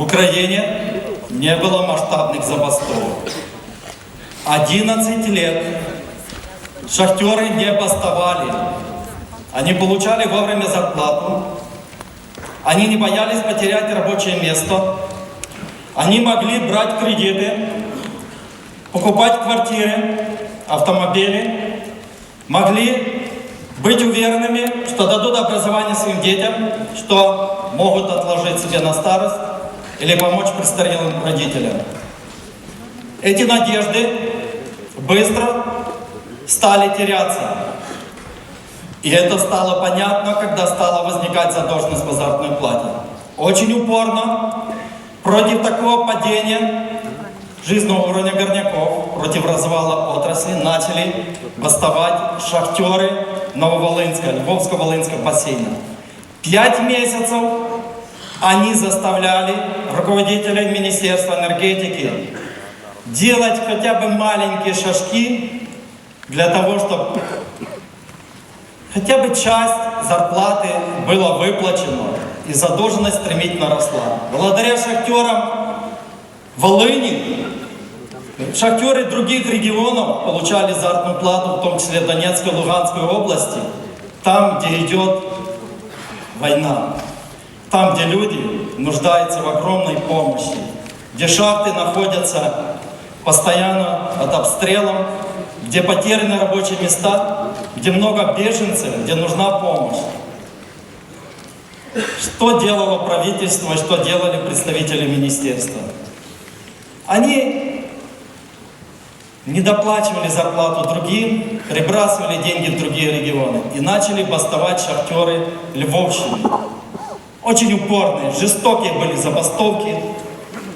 В Украине не было масштабных забастовок. 11 лет шахтеры не бастовали. Они получали вовремя зарплату. Они не боялись потерять рабочее место. Они могли брать кредиты, покупать квартиры, автомобили, могли быть уверенными, что дадут образование своим детям, что могут отложить себе на старость или помочь престарелым родителям. Эти надежды быстро стали теряться. И это стало понятно, когда стала возникать задолженность по заработной плате. Очень упорно против такого падения жизненного уровня горняков, против развала отрасли начали бастовать шахтеры Нововолынска, Львовско-Волынского бассейна. Пять месяцев они заставляли руководителей Министерства энергетики делать хотя бы маленькие шажки для того, чтобы хотя бы часть зарплаты была выплачена, и задолженность стремительно росла. Благодаря шахтерам Волыни, шахтеры других регионов получали заработную плату, в том числе Донецкой и Луганской области, там, где идет война, там, где люди нуждаются в огромной помощи, где шахты находятся постоянно под обстрелом, где потеряны рабочие места, где много беженцев, где нужна помощь. Что делало правительство, что делали представители министерства? Они не доплачивали зарплату другим, перебрасывали деньги в другие регионы и начали бастовать шахтеры Львовщины. Очень упорные, жестокие были забастовки.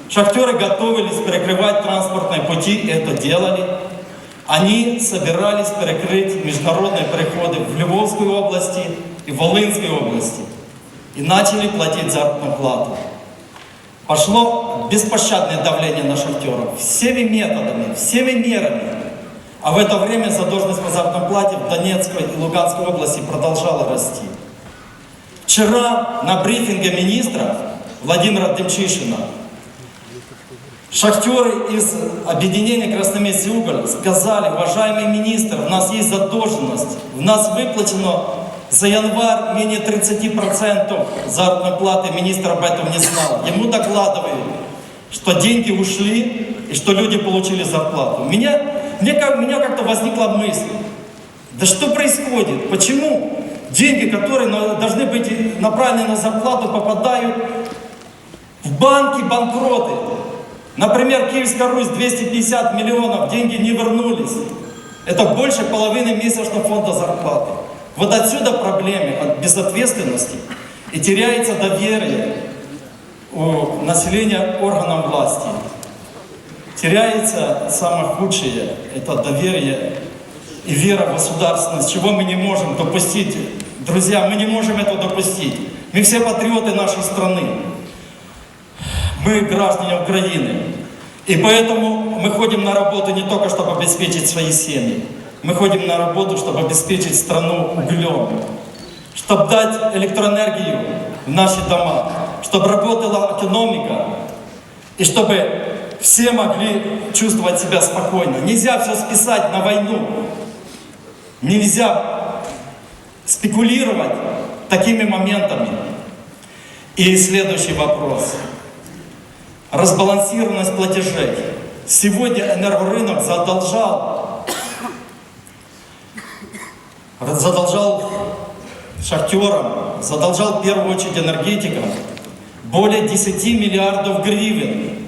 Шахтеры готовились перекрывать транспортные пути, и это делали. Они собирались перекрыть международные переходы в Львовской области и Волынской области. И начали платить заработную плату. Пошло беспощадное давление на шахтеров всеми методами, всеми мерами. А в это время задолженность по заработной плате в Донецкой и Луганской области продолжала расти. Вчера на брифинге министра Владимира Демчишина шахтеры из объединения Краснометский уголь сказали, уважаемый министр, у нас есть задолженность, у нас выплачено за январь менее 30% заработной платы, министр об этом не знал. Ему докладывают, что деньги ушли и что люди получили зарплату. У меня, мне меня как-то возникла мысль, да что происходит? Почему деньги, которые должны быть направлены на зарплату, попадают в банки банкроты? Например, Киевская Русь 250 миллионов, деньги не вернулись. Это больше половины месячного фонда зарплаты. Вот отсюда проблемы от безответственности и теряется доверие у населения органам власти. Теряется самое худшее, это доверие и вера в государственность, чего мы не можем допустить. Друзья, мы не можем этого допустить. Мы все патриоты нашей страны. Мы граждане Украины. И поэтому мы ходим на работу не только, чтобы обеспечить свои семьи. Мы ходим на работу, чтобы обеспечить страну углем. Чтобы дать электроэнергию в наши дома. Чтобы работала экономика. И чтобы все могли чувствовать себя спокойно. Нельзя все списать на войну. Нельзя спекулировать такими моментами. И следующий вопрос. Разбалансированность платежей. Сегодня энергорынок задолжал, задолжал шахтерам, задолжал в первую очередь энергетикам более 10 миллиардов гривен.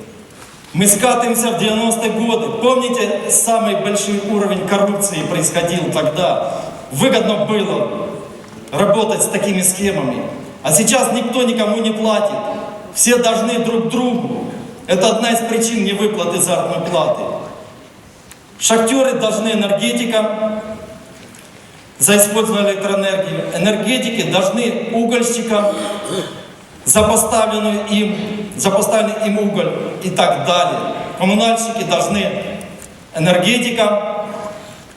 Мы скатываемся в 90-е годы. Помните, самый большой уровень коррупции происходил тогда? Выгодно было работать с такими схемами. А сейчас никто никому не платит. Все должны друг другу. Это одна из причин невыплаты заработной платы. Шахтеры должны энергетикам за использованную электроэнергию. Энергетики должны угольщикам за поставленную им, за поставленный им уголь и так далее. Коммунальщики должны энергетикам.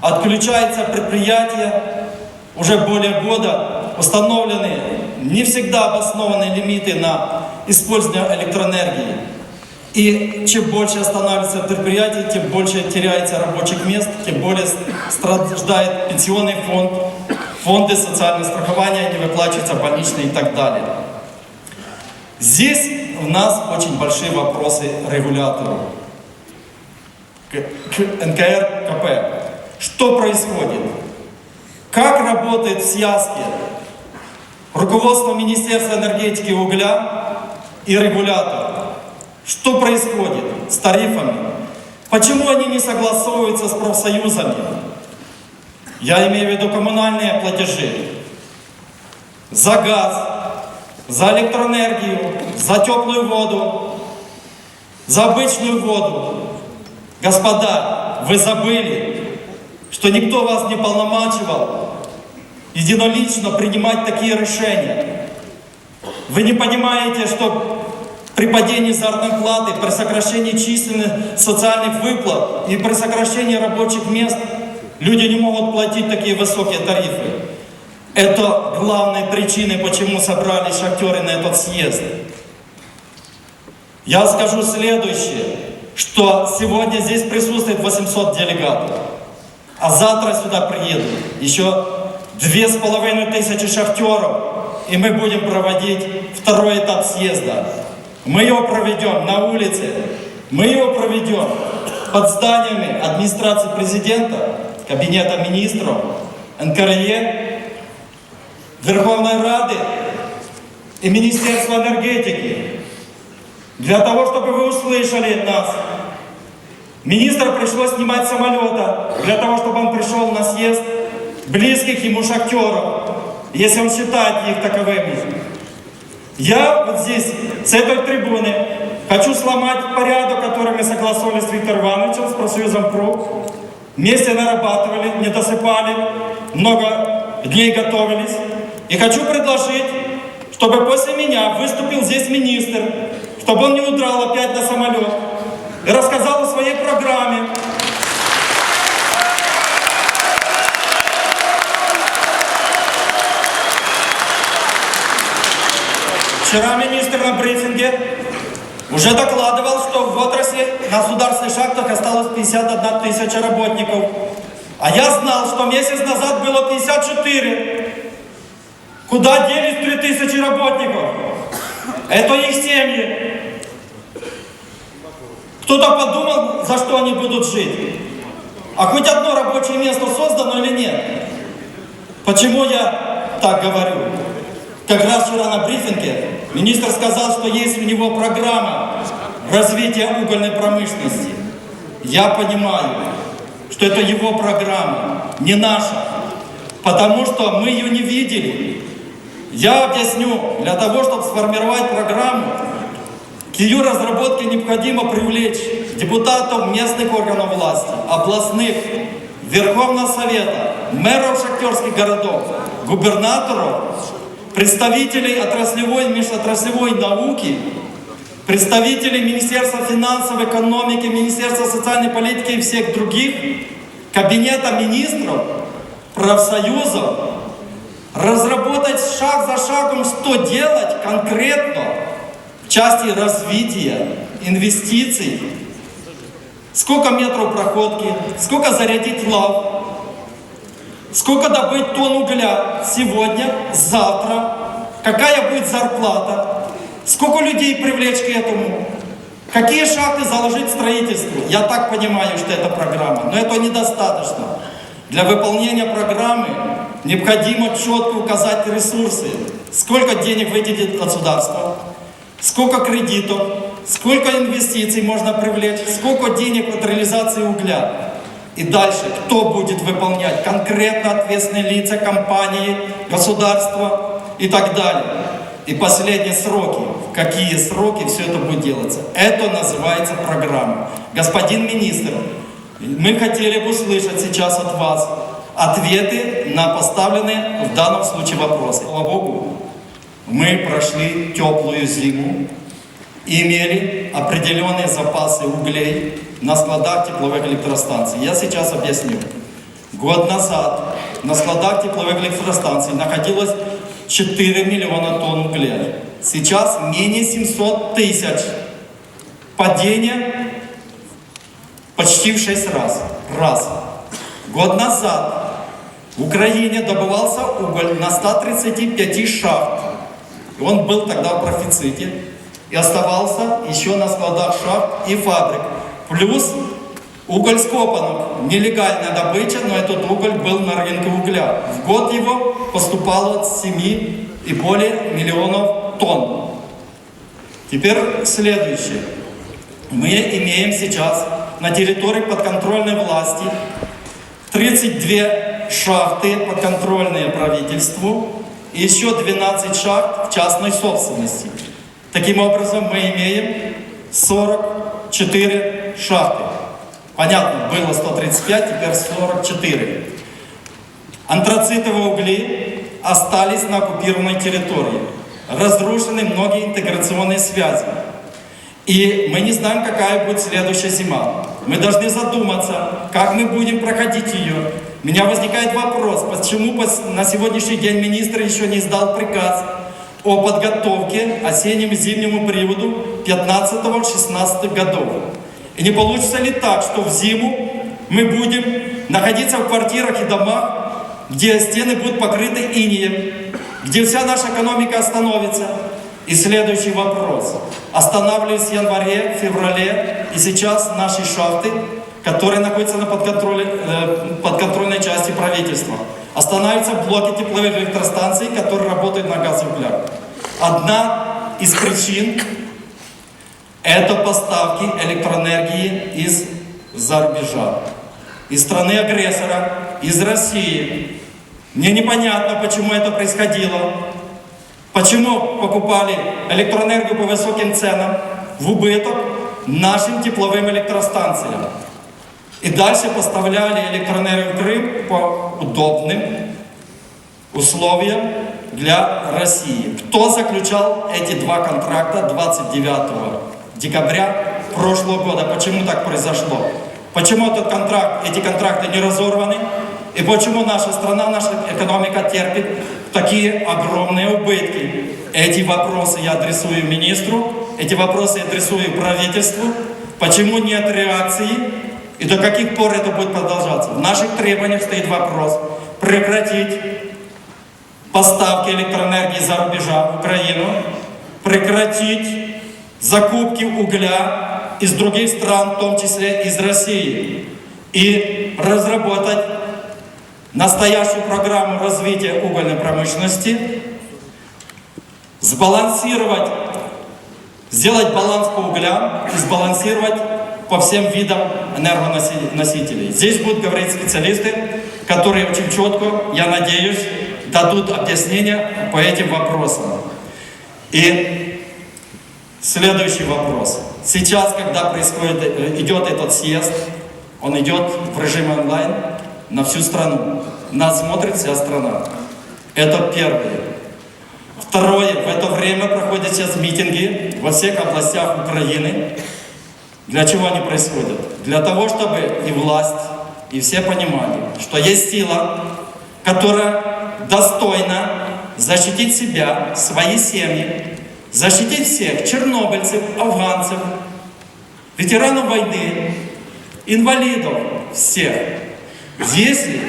Отключается предприятие. Уже более года установлены не всегда обоснованные лимиты на использования электроэнергии. И чем больше останавливается предприятий, тем больше теряется рабочих мест, тем более страдает пенсионный фонд, фонды социального страхования, не выплачиваются больничные и так далее. Здесь у нас очень большие вопросы регулятору, к, к НКР КП. Что происходит? Как работает в связке руководство Министерства энергетики и угля и регулятор? Что происходит с тарифами? Почему они не согласовываются с профсоюзами? Я имею в виду коммунальные платежи. За газ, за электроэнергию, за теплую воду, за обычную воду. Господа, вы забыли, что никто вас не полномачивал единолично принимать такие решения. Вы не понимаете, что при падении заработной платы, при сокращении численных социальных выплат и при сокращении рабочих мест люди не могут платить такие высокие тарифы. Это главной причиной, почему собрались шахтеры на этот съезд. Я скажу следующее, что сегодня здесь присутствует 800 делегатов, а завтра сюда приедут еще две с половиной тысячи шахтеров, и мы будем проводить второй этап съезда. Мы его проведем на улице, мы его проведем под зданиями администрации президента, кабинета министров, НКРЕ, Верховной Рады и Министерства энергетики. Для того, чтобы вы услышали нас. Министр пришлось снимать самолета, для того, чтобы он пришел на съезд близких ему шахтеров, если он считает их таковыми. Я вот здесь, с этой трибуны, хочу сломать порядок, который мы согласовали с Виктором Ивановичем, с профсоюзом ПРО. Вместе нарабатывали, не досыпали, много дней готовились. И хочу предложить, чтобы после меня выступил здесь министр, чтобы он не удрал опять на самолет и рассказал о своей программе. Вчера министр на брифинге уже докладывал, что в отрасли на государственных шахтах осталось 51 тысяча работников. А я знал, что месяц назад было 54. Куда делись 3000 работников? Это их семьи. Кто-то подумал, за что они будут жить. А хоть одно рабочее место создано или нет? Почему я так говорю? Как раз вчера на брифинге министр сказал, что есть у него программа развития угольной промышленности. Я понимаю, что это его программа, не наша, потому что мы ее не видели. Я объясню, для того, чтобы сформировать программу, к ее разработке необходимо привлечь депутатов местных органов власти, областных, Верховного Совета, мэров шахтерских городов, губернаторов, представителей отраслевой и межотраслевой науки, представителей Министерства финансов, экономики, Министерства социальной политики и всех других, Кабинета министров, профсоюзов, шаг за шагом, что делать конкретно в части развития, инвестиций, сколько метров проходки, сколько зарядить лав, сколько добыть тонн угля сегодня, завтра, какая будет зарплата, сколько людей привлечь к этому, какие шахты заложить в строительство. Я так понимаю, что это программа, но этого недостаточно. Для выполнения программы необходимо четко указать ресурсы, сколько денег выделит государство, сколько кредитов, сколько инвестиций можно привлечь, сколько денег от реализации угля. И дальше, кто будет выполнять конкретно ответственные лица компании, государства и так далее. И последние сроки, в какие сроки все это будет делаться. Это называется программа. Господин министр, мы хотели бы услышать сейчас от вас ответы на поставленные в данном случае вопросы. Слава Богу, мы прошли теплую зиму, имели определенные запасы углей на складах тепловых электростанций. Я сейчас объясню. Год назад на складах тепловых электростанций находилось 4 миллиона тонн угля. сейчас менее 700 тысяч. Падение почти в 6 раз. Раз. Год назад в Украине добывался уголь на 135 шахт. И Он был тогда в профиците и оставался еще на складах шахт и фабрик. Плюс уголь скопанок. Нелегальная добыча, но этот уголь был на рынке угля. В год его поступало от 7 и более миллионов тонн. Теперь следующее. Мы имеем сейчас на территории подконтрольной власти 32 шахты подконтрольные правительству и еще 12 шахт в частной собственности. Таким образом, мы имеем 44 шахты. Понятно, было 135, теперь 44. Антрацитовые угли остались на оккупированной территории. Разрушены многие интеграционные связи. И мы не знаем, какая будет следующая зима. Мы должны задуматься, как мы будем проходить ее. Меня возникает вопрос, почему на сегодняшний день министр еще не издал приказ о подготовке осеннему зимнему периоду 15-16 годов. И не получится ли так, что в зиму мы будем находиться в квартирах и домах, где стены будут покрыты инеем, где вся наша экономика остановится? И следующий вопрос. Останавливались в январе, феврале, и сейчас наши шахты, которые находятся на подконтроле, э, подконтрольной части правительства, останавливаются блоки тепловых электростанций, которые работают на газоуглях. Одна из причин – это поставки электроэнергии из-за рубежа, из страны-агрессора, из России. Мне непонятно, почему это происходило. Почему покупали электроэнергию по высоким ценам в убыток нашим тепловым электростанциям? И дальше поставляли электроэнергию в по удобным условиям для России. Кто заключал эти два контракта 29 декабря прошлого года? Почему так произошло? Почему этот контракт, эти контракты не разорваны? И почему наша страна, наша экономика терпит такие огромные убытки? Эти вопросы я адресую министру, эти вопросы я адресую правительству. Почему нет реакции? И до каких пор это будет продолжаться? В наших требованиях стоит вопрос прекратить поставки электроэнергии за рубежа в Украину, прекратить закупки угля из других стран, в том числе из России, и разработать настоящую программу развития угольной промышленности, сбалансировать, сделать баланс по углям и сбалансировать по всем видам энергоносителей. Здесь будут говорить специалисты, которые очень четко, я надеюсь, дадут объяснения по этим вопросам. И следующий вопрос. Сейчас, когда происходит, э, идет этот съезд, он идет в режиме онлайн, на всю страну. Нас смотрит вся страна. Это первое. Второе. В это время проходят сейчас митинги во всех областях Украины. Для чего они происходят? Для того, чтобы и власть, и все понимали, что есть сила, которая достойна защитить себя, свои семьи, защитить всех чернобыльцев, афганцев, ветеранов войны, инвалидов, всех. Если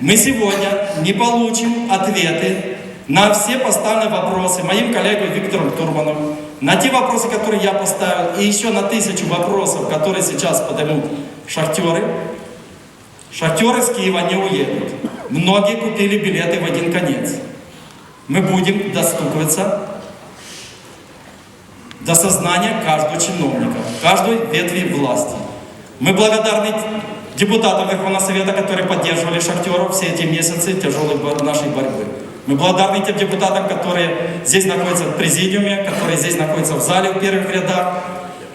мы сегодня не получим ответы на все поставленные вопросы моим коллегой Виктором Турманом, на те вопросы, которые я поставил, и еще на тысячу вопросов, которые сейчас поднимут шахтеры, шахтеры с Киева не уедут. Многие купили билеты в один конец. Мы будем достукиваться до сознания каждого чиновника, каждой ветви власти. Мы благодарны депутатам Верховного Совета, которые поддерживали шахтеров все эти месяцы тяжелой нашей борьбы. Мы благодарны тем депутатам, которые здесь находятся в президиуме, которые здесь находятся в зале в первых рядах,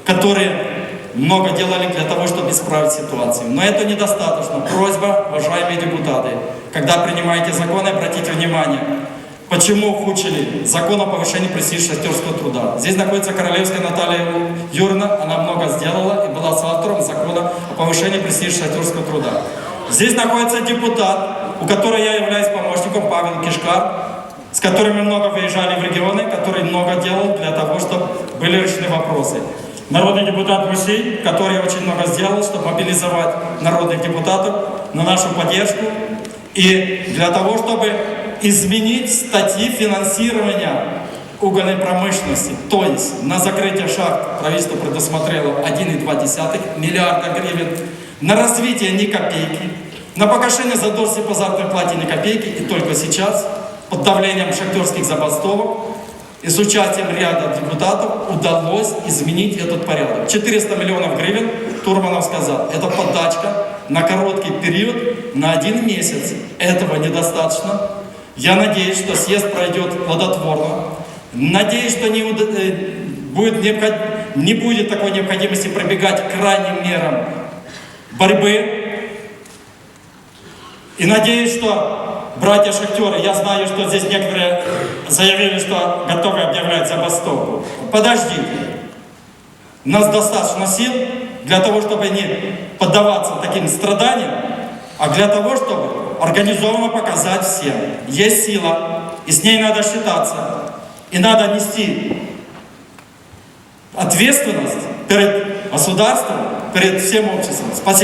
которые много делали для того, чтобы исправить ситуацию. Но это недостаточно. Просьба, уважаемые депутаты, когда принимаете законы, обратите внимание, Почему ухудшили закон о повышении престижа шахтерского труда? Здесь находится Королевская Наталья Юрьевна, она много сделала и была соавтором закона о повышении престижа шахтерского труда. Здесь находится депутат, у которого я являюсь помощником, Павел Кишкар, с которыми много выезжали в регионы, который много делал для того, чтобы были решены вопросы. Народный депутат Мусей, который очень много сделал, чтобы мобилизовать народных депутатов на нашу поддержку и для того, чтобы изменить статьи финансирования угольной промышленности. То есть на закрытие шахт правительство предусмотрело 1,2 миллиарда гривен, на развитие ни копейки, на погашение задолженности по заработной плате ни копейки. И только сейчас, под давлением шахтерских забастовок и с участием ряда депутатов, удалось изменить этот порядок. 400 миллионов гривен, Турманов сказал, это подачка на короткий период, на один месяц. Этого недостаточно. Я надеюсь, что съезд пройдет плодотворно. Надеюсь, что не, э, будет необход- не будет такой необходимости пробегать крайним мерам борьбы. И надеюсь, что братья шахтеры, я знаю, что здесь некоторые заявили, что готовы объявлять забастовку. Подождите. У нас достаточно сил для того, чтобы не поддаваться таким страданиям, а для того, чтобы организованно показать всем. Есть сила, и с ней надо считаться. И надо нести ответственность перед государством, перед всем обществом. Спасибо.